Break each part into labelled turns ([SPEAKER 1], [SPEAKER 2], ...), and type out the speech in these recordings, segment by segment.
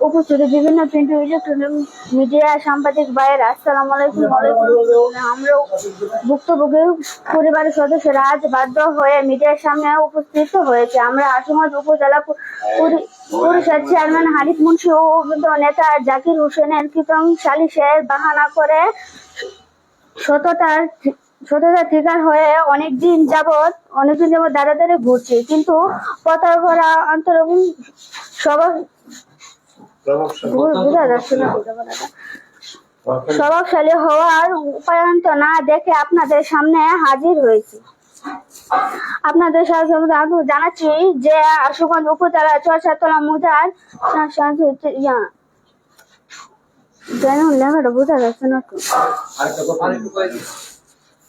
[SPEAKER 1] উপস্থিত বিভিন্ন print media, সাংবাদিক ভাইয়ের, আসসালামু আলাইকুম আমরা ভুক্তভোগী পরিবারের সদস্যরা আজ বাধ্য হয়ে মিডিয়ার সামনে উপস্থিত হয়েছে। আমরা আসমত উপজেলা পরিষদ চেয়ারম্যান হানিফ মুন্সি ও নেতা জাকির হোসেনের কীর্তন সালিশের বাহানা করে সততার সততার ঠিকার হয়ে অনেকদিন যাবৎ অনেকদিন যাবৎ দাঁড়া দাঁড়ে ঘুরছে। কিন্তু প্রতারকরা অন্তর সবার বোঝা যাচ্ছে না স্বভাবশালী হওয়ার উপায়ন্ত না দেখে আপনাদের সামনে হাজির হয়েছি। আপনাদের জানাচ্ছি যে আশুগঞ্জ উপজেলা চরচাতলা মুজার বোঝা যাচ্ছে না।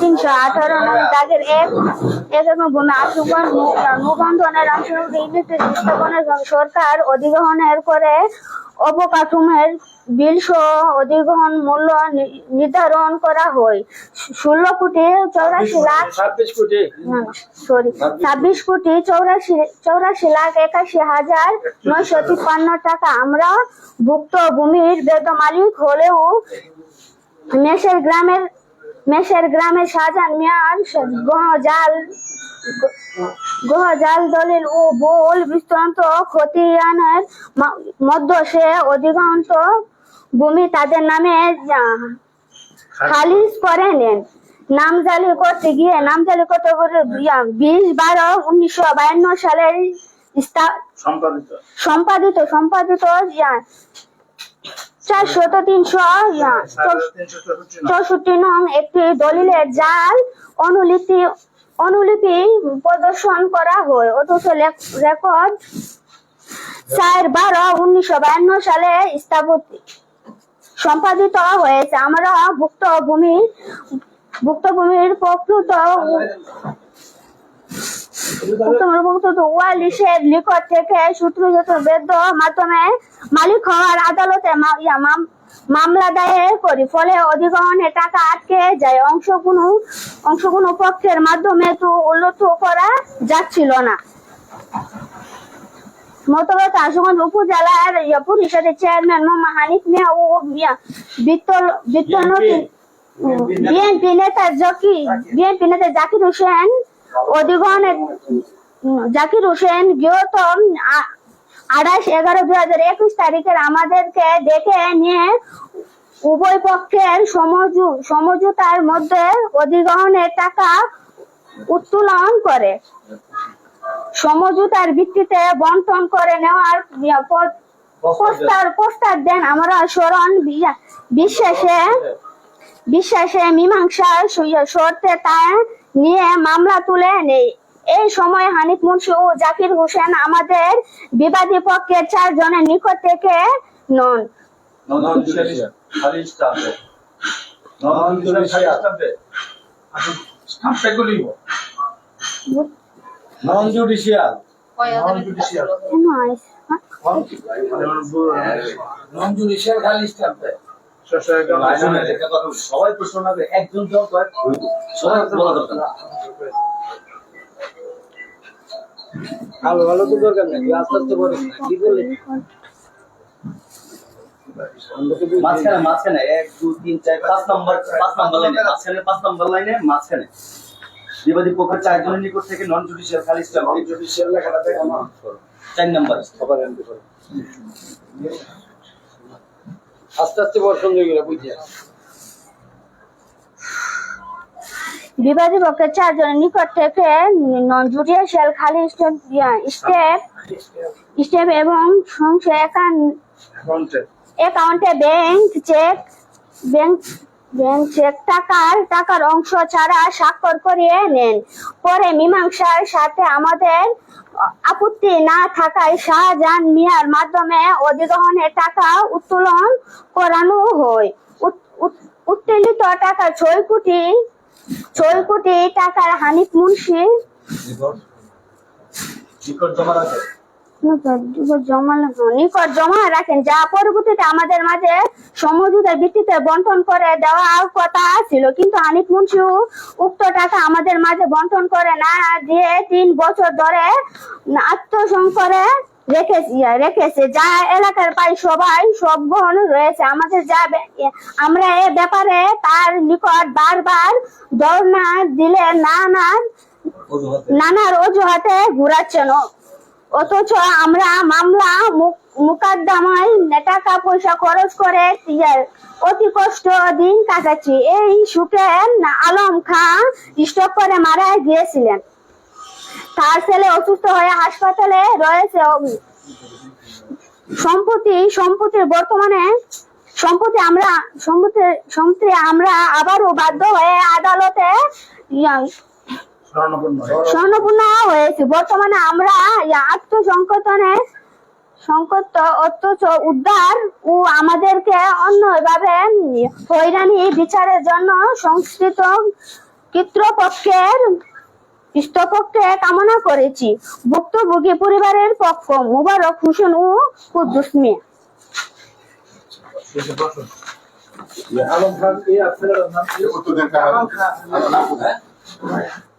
[SPEAKER 1] তিনশো আঠারো নং দাগের এক ভূমি নিবন্ধনের ইলেকট্রিক স্থাপনের সরকার অধিগ্রহণের করে অবকাঠামোর বিল সহ অধিগ্রহণ মূল্য নির্ধারণ করা হয়। ষোলো কোটি চৌরাশি লাখ সরি ছাব্বিশ কোটি। চৌরাশি চৌরাশি লাখ একাশি হাজার নয়শো তিপ্পান্ন টাকা। আমরা ভুক্ত ভূমির বেদ মালিক হলেও মেষের গ্রামের মেষের গ্রামের শাহজাহান মিয়ার গহজাল গহজাল দলিল ও বোল বিস্তান্ত খতিয়ানের মধ্য সে অধিকাংশ ভূমি তাদের নামে খালিজ করে নেন। নামজালি করতে গিয়ে নামজালি করতে করে বিশ বারো উনিশশো বায়ান্ন সালের
[SPEAKER 2] সম্পাদিত।
[SPEAKER 1] সম্পাদিত সম্পাদিত চারশত তিনশো
[SPEAKER 2] চৌষট্টি
[SPEAKER 1] নং একটি দলিলের জাল অনুলিপি অনুলিপি প্রদর্শন করা হয় অথচ রেকর্ড চার বারো উনিশশো বায়ান্ন সালে স্থাপতি সম্পাদিত হয়েছে। আমরা ভুক্ত ভূমি ভুক্ত প্রকৃত উত্তমভুক্ত ওয়ালিশের নিকট থেকে সূত্রগত বেদ্য মাধ্যমে মালিক হওয়ার আদালতে মামলা দায়ের করি। ফলে অধিগ্রহণে টাকা আটকে যায়। অংশ কোনো অংশ কোনো পক্ষের মাধ্যমে তো উল্লেখ করা যাচ্ছিল না। মতগত আশুগঞ্জ উপজেলার পরিষদের চেয়ারম্যান মোহাম্মদ হানিফ মিয়া ও বিত্তল বিএনপি। নেতা জকি বিএনপি নেতা জাকির হোসেন জাকির হোসেন আঠাশ এগারো দুই হাজার একুশ তারিখের আমাদেরকে ডেকে নিয়ে উভয় পক্ষের সমঝোতার মধ্যে অধিগ্রহণের টাকা উত্তোলন করে। সমঝোতার ভিত্তিতে বন্টন করে নেওয়ার প্রস্তাব প্রস্তাব দেন আমরা স্মরণ বিশ্বাসে বিশ্বাসে মীমাংসার সই- শর্তে তা নিয়ে মামলা তুলে নেই এই সময় হানিফ মুন্সি ও জাকির হোসেন আমাদের বিবাদী পক্ষের চার জনের নিকট থেকে
[SPEAKER 3] non
[SPEAKER 2] non judicial
[SPEAKER 3] non judicial
[SPEAKER 1] non judicial হ্যাঁ?
[SPEAKER 2] খালি স্টাফে
[SPEAKER 3] সবাই প্রশ্ন না একজন সবাই বলা দরকার
[SPEAKER 2] ভালো ভালো তো দরকার নেই আস্তে আস্তে করে কি বলে
[SPEAKER 3] মাঝখানে মাঝখানে এক দুই তিন চার পাঁচ নম্বর পাঁচ নম্বর লাইনে মাঝখানে পাঁচ নম্বর লাইনে মাঝখানে। বিবাদী পক্ষের চারজনের নিকট থেকে নন জুডিশিয়াল খালি
[SPEAKER 2] নন জুডিশিয়াল লেখাটাতে
[SPEAKER 3] চার নম্বর।
[SPEAKER 2] আস্তে আস্তে বর্ষণ হয়ে গেল বুঝছে?
[SPEAKER 1] বিবাদী পক্ষের চারজন নিকট থেকে নজুরিয়া শেল খালি স্টেপ স্টেপ এবং সংশয়
[SPEAKER 2] অ্যাকাউন্টে
[SPEAKER 1] bank cheque bank bank cheque টাকার টাকার অংশ ছাড়া স্বাক্ষর করিয়ে নেন। পরে মীমাংসার সাথে আমাদের আপত্তি না থাকায় শাহজাহান মিয়ার মাধ্যমে অধিগ্রহণের টাকা উত্তোলন করানো হয়। উত- উত- উত্তোলিত টাকা ছয় কোটি ছয় কোটি টাকার হানিফ মুন্সি।
[SPEAKER 3] নিকট জমা
[SPEAKER 1] রাখেন যা পরবর্তীতে আমাদের মাঝে সমঝোতার ভিত্তিতে বন্টন করে দেওয়া কথা ছিল। কিন্তু হানিফ মুন্সি উক্ত টাকা আমাদের মাঝে বন্টন করে না দিয়ে তিন বছর ধরে আত্মসংকরে রেখেছে রেখেছে। যা এলাকার প্রায় সবাই সবগণ রয়েছে। আমাদের যা আমরা এ ব্যাপারে তার নিকট বারবার দিলে না না
[SPEAKER 3] অজুহাতে।
[SPEAKER 1] নানার অজুহাতে ঘুরাচ্ছেন। অথচ আমরা মামলা মুক- মুকদ্দমায় পয়সা খরচ করে অতি কষ্ট দিন কাটাচ্ছি। এই সুখে আলম খান করে মারা গিয়েছিলেন। তার ছেলে অসুস্থ হয়ে হাসপাতালে রয়েছে সম্প্রতি সম্প্রতির বর্তমানে, সম্প্রতি আমরা সম্প্রতি আমরা আবারও বাধ্য হয়ে আদালতে স্বর্ণপূর্ণ হয়েছে। বর্তমানে আমরা এই আত্মসংকটনে সংকট অথচ উদ্ধার ও আমাদেরকে অন্যভাবে হয়রানি বিচারের জন্য সংস্কৃত কৃত্রপক্ষের পৃষ্ঠপক্ষে কামনা করেছি। ভুক্তভোগী পরিবারের পক্ষ মুবারক হোসেন ও কুদ্দুস মিয়া।
[SPEAKER 2] আলম খান এই আপনার নাম কি? জামাল খান।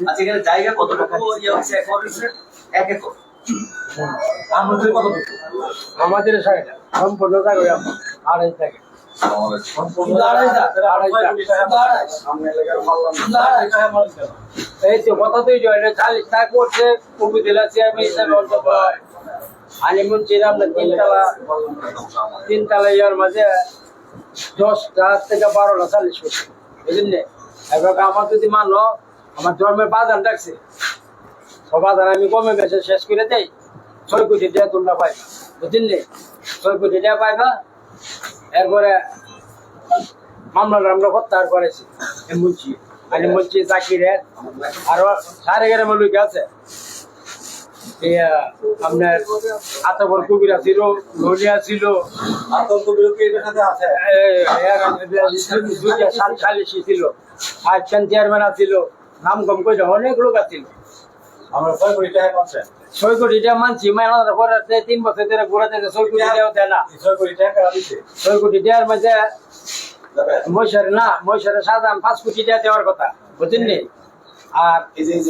[SPEAKER 3] আচ্ছা এখানে জায়গা কতটুকু ইয়ে এক একর। আমাদের কত
[SPEAKER 2] আমাদের সম্পূর্ণ জায়গায় আড়াই থাকে এই তো কথা তো চালিশ টাকা করছে কবি তিনতলা তিনতলা ইয়ার মাঝে দশটা থেকে বারোটা চালিশ করছে বুঝলেন? এবার আমার যদি মানলো, আমার জন্মের বাজার ডাকছে। সব বাজার আমি কমে বেছে শেষ করে দেই। ছয় কোটি টাকা তোমরা পাইবা, বুঝলেন ছয় কোটি টাকা পাইবা, এরপরে মামলা টামলা হত্যার করেছি। বলছি, আমি বলছি চাকরি আরও সাড়ে এগারো লোক আছে। আপনার আতাবর কবিরা ছিল ছিল। সালিশি ছিল আইসান চেয়ারম্যান ছিল নাম কম করে অনেক লোক আছিল।
[SPEAKER 3] ছয় কোটি টাকা
[SPEAKER 2] মানছি মেহনত তিন বছর ধরে ঘুরাতে ছয় কোটি টাকাও দেয় না।
[SPEAKER 3] ছয় কোটি টাকা
[SPEAKER 2] ছয় কোটি টাকার মাঝে মহিষারে না মহিষারে সাধারণ পাঁচ কোটি টাকা দেওয়ার কথা বুঝলেন আর
[SPEAKER 3] যে-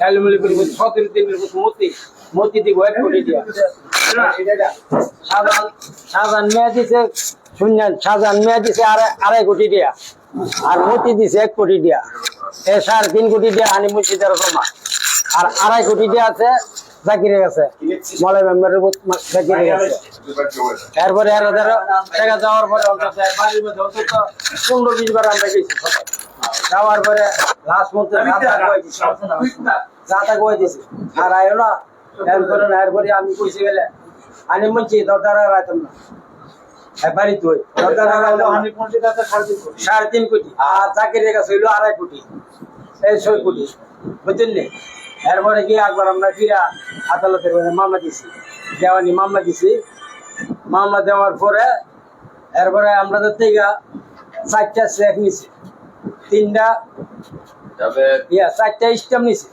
[SPEAKER 2] শহরের মতি এলমুলি করে সতেরো দিনের মতি মতি দিব এক কোটি টাকা সাধারণ মেয়া দিছে শুনলেন সাধারণ মেয়া দিছে আড়াই কোটি দিয়া। আর মতি দিছে এক কোটি দিয়া। এ সাড়ে তিন কোটি দিয়া হানি মুর্শিদার জমা। আর আড়াই কোটি দিয়া আছে জাকিরের কাছে। মলাই মেম্বারের জাকিরের কাছে। এরপরে এর টাকা যাওয়ার পরে অন্তত বাড়ির মধ্যে অন্তত পনেরো বিশ বার আমরা গেছি যাওয়ার পরে লাস্ট মধ্যে যাতা কয়ে দিছি। আর আয়ো না এরপরে না এরপরে আমি কইছি গেলে আমি বলছি দরদার আর আইতাম না। বাড়ি তুই দরদার আর আইলো সাড়ে তিন কোটি। আর চাকরির কাছে হইল আড়াই কোটি। এই ছয় কোটি। বুঝলেন নি? এরপরে গিয়ে একবার আমরা ফিরা আদালতের মামলা দিছি। দেওয়ানি মামলা দিছি। মামলা দেওয়ার পরে এরপরে আমাদের থেকে চারটা চেক নিছে। তিনটা
[SPEAKER 3] তবে
[SPEAKER 2] চারটা স্ট্যাম্প নিছে।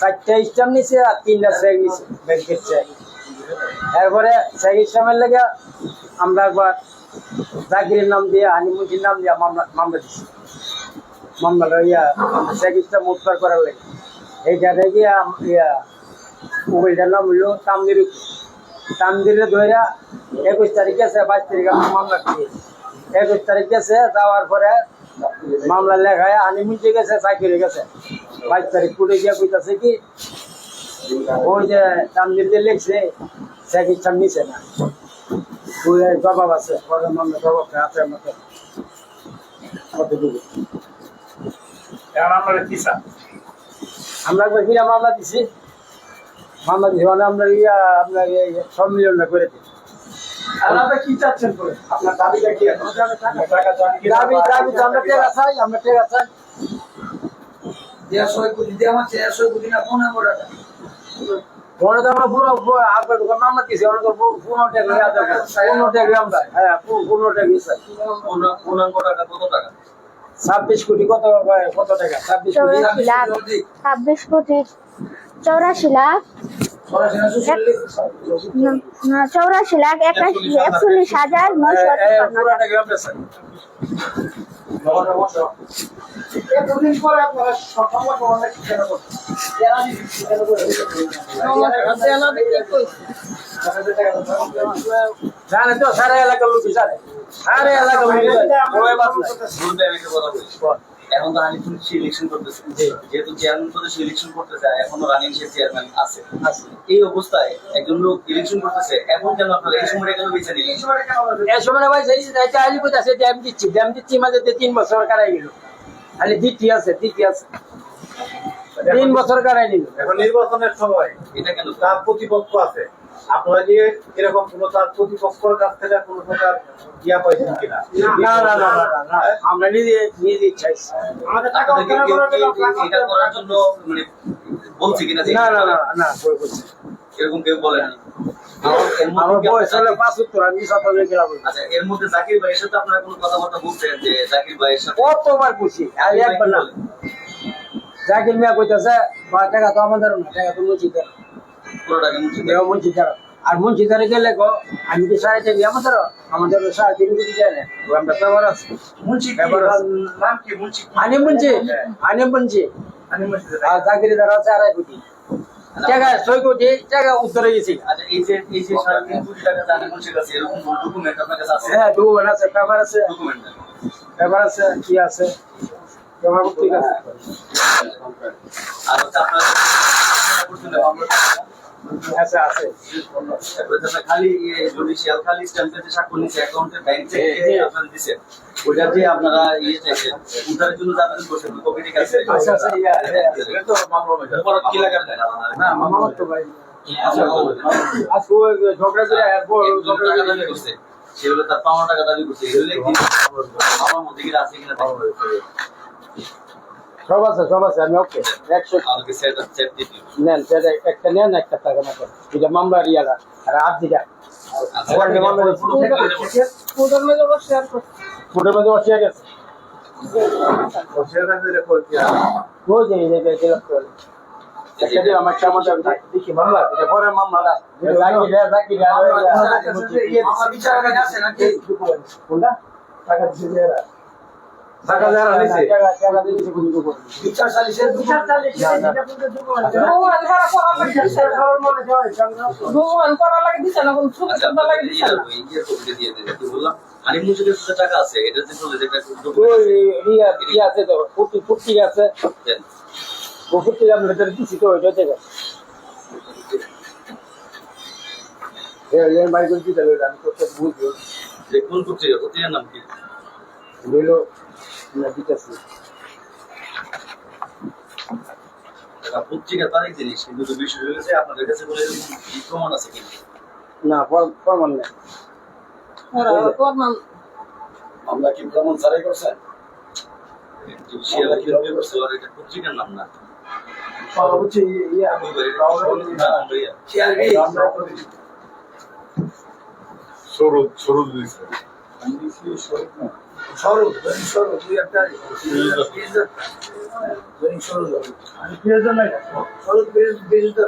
[SPEAKER 2] চারটা স্ট্যাম্প নিছে আর তিনটা চেক নিছে ব্যাংকের চেক এরপরে চেক স্ট্যাম্পের লেগে আমরা একবার জাকিরের নাম দিয়ে হানিমুদ্দিন নাম দিয়ে মামলা মামলা দিছি। মামলাটা ইয়া চেক স্ট্যাম্প উদ্ধার করার লাগে। ইয়া নাম হইল তামদির তামদিরে ধরে একুশ তারিখ আছে বাইশ তারিখ আমরা মামলা করি একুশ তারিখ গেছে যাওয়ার পরে মামলা লেখায় আনি গেছে চাকরি গেছে। বাইশ তারিখ কুড়ে গিয়ে কইতাছে কি ওই যে তামদির যে লিখছে চিকিৎসা নিছে না? জবাব আছে পরে মামলা আছে মতো কতটুকু
[SPEAKER 4] আমরা
[SPEAKER 2] আমরা একবার হিরা মামলা দিছি। মামলা দিছি মানে আমরা ইয়া আপনার এই সম্মিলনটা করে দিই
[SPEAKER 4] আপনারা কি চাচ্ছেন আপনার দাবিটা কি
[SPEAKER 2] দাবি দাবি আমরা চাই আমরা টেকা চাই।
[SPEAKER 4] দেড়শো কোটি না পনেরো টাকা
[SPEAKER 2] পরে আমরা পুরো পুরো আপনার দোকান মামলা দিছি আমরা পনেরো টাকা পনেরো টাকা আমরা। হ্যাঁ পনেরো টাকা চাই
[SPEAKER 3] পূর্ণা- টাকা কত টাকা?
[SPEAKER 2] ছাব্বিশ কোটি কত কত টাকা? ছাব্বিশ কোটি।
[SPEAKER 1] চৌরাশি লাখ। ছাব্বিশ কোটি। চৌরাশি লাখ। একাশি একচল্লিশ হাজার নয়শো তিপ্পান্ন
[SPEAKER 2] পুরো সারা এলাকার লোক সারে সারা এলাকার লোক
[SPEAKER 3] এখন তো রানিং ইলেকশন করতেছে যেহেতু চেয়ারম্যান পদে সে ইলেকশন করতেছে এখনও রানিং সে চেয়ারম্যান আছে। এই অবস্থায় একজন লোক ইলেকশন করতেছে এখন কেন আপনারা এই সময়টা কেন বেছে নিলেন?
[SPEAKER 2] এই সময় ভাই সেই এটা আলি কইতা আছে ড্যাম দিচ্ছি ড্যাম দিচ্ছি মাঝে তিন বছর কারাই গেল। খালি দিচ্ছি আছে দিচ্ছি আছে। তিন বছর কারাই নিল।
[SPEAKER 5] এখন নির্বাচনের সময়
[SPEAKER 3] এটা কেন?
[SPEAKER 5] তার প্রতিপক্ষ আছে। আপনারা যে এরকম কোন তার প্রতিপক্ষের কাছ থেকে কোন প্রকার ইয়া পাইছেন কিনা?
[SPEAKER 2] না না না না, না, না আমরা নিজে নিজে ইচ্ছাইছি
[SPEAKER 4] আমাদের টাকা
[SPEAKER 3] এটা করার জন্য মানে বলছে কিনা
[SPEAKER 2] না না না না বলছি
[SPEAKER 3] এরকম কেউ এর মধ্যে
[SPEAKER 2] গেলাম।
[SPEAKER 3] আচ্ছা এর মধ্যে জাকির ভাইয়ের সাথে আপনারা কোনো কথাবার্তা বলছেন যে জাকির ভাইয়ের সাথে?
[SPEAKER 2] কতবার খুশি আর একবার না। জাকির মিয়া কইতাছে টাকা তো আমাদের না টাকা তো। দেওয়া মুচিদের আর গেলে গো আমি কি সাড়ে চাই আমাদের আমাদের সাড়ে তিন কোটি যায় না আমরা পেপার আছে? আনি মুঞ্চি। আনি মুঞ্চি। আর জাকিরি দ্বারা আছে আড়াই কোটি। টাকা ছয় টাকা উত্তরে গেছি। হ্যাঁ ডকুমেন্ট আছে পেপার আছে। পেপার আছে। কি আছে? ঠিক আছে?
[SPEAKER 3] আর হচ্ছে আপনারা করছিলেন আমরা
[SPEAKER 2] আছে আছে
[SPEAKER 3] তারপরে তো আপনার খালি জুডিশিয়াল খালি স্ট্যাম্পে যে স্বাক্ষর নিচ্ছে অ্যাকাউন্টে ব্যাংক থেকে আপনারা দিচ্ছেন ওইটা যে আপনারা ইয়ে চাইছেন উদ্ধারের জন্য যাবেন করছেন কপি ঠিক আছে?
[SPEAKER 2] আচ্ছা, আচ্ছা, ইয়া, ইয়া।
[SPEAKER 3] এটা তো মামলা কি লাগে
[SPEAKER 2] না মামা তো ভাই।
[SPEAKER 3] আচ্ছা,
[SPEAKER 2] আজকে ঝগড়া করে এরপর ঝগড়া করে
[SPEAKER 3] করছে। সেগুলো তার পাওনা টাকা দাবি করছে। এগুলো আমার মধ্যে কি আছে কিনা।
[SPEAKER 2] সব আছে সব আছে আমি ওকে একশো
[SPEAKER 3] আমাকে সেট সেট দিতে হবে।
[SPEAKER 2] নেন সেটা একটা নেন একটা টাকা না করে এটা মামলার ইয়ালা আর আট দিটা
[SPEAKER 3] আচ্ছা,
[SPEAKER 2] ওখানে মামলা দিচ্ছে।
[SPEAKER 3] পুরো থেকে দিতে বলছে।
[SPEAKER 2] ফুটের মধ্যে বসিয়ে গেছে
[SPEAKER 5] সেটা যে রেকর্ড কি আছে?
[SPEAKER 2] ওই যে এই যে যে লক্ষ্য হলো। একটা দিয়ে আমার কেমন যাবে দেখি মামলা এটা পরে মামলা রাখি দেয় রাখি দেয়
[SPEAKER 4] আমার বিচারক আছে নাকি
[SPEAKER 2] কোনটা টাকা দিছে
[SPEAKER 5] টাকা
[SPEAKER 3] আছে, এটা যে চলে যেটা
[SPEAKER 2] ওই আছে তো ফুটি ফুটি আছে। ফুটি আমরা তো দিছি তো ওইটা থেকে। এ এর বাড়ি করে আমি তো সব
[SPEAKER 3] যে কোন পত্রিকা? পত্রিকার নাম কি?
[SPEAKER 2] না দিতেছি
[SPEAKER 3] পত্রিকা তার এক জিনিস, কিন্তু তো বিষয় হয়েছে আপনাদের কাছে বলে প্রমাণ আছে কিনা?
[SPEAKER 2] না ফরমান নেই।
[SPEAKER 3] আমরা কি প্রমাণ ছাড়াই করছেন? জুডিশিয়াল কি রকম করছে? আর এটা পত্রিকার নাম না।
[SPEAKER 5] সর্বোচ্চ ইয়া
[SPEAKER 3] ওই বাড়ির না, আমরা ইয়া।
[SPEAKER 4] সিআরবি
[SPEAKER 6] সরদ সরদ দিয়েছে
[SPEAKER 4] সরু দৈনিক সরু দুই একটা দৈনিক সরু
[SPEAKER 5] আমি প্রিয়জন নাই
[SPEAKER 4] সরু বিরোধিতা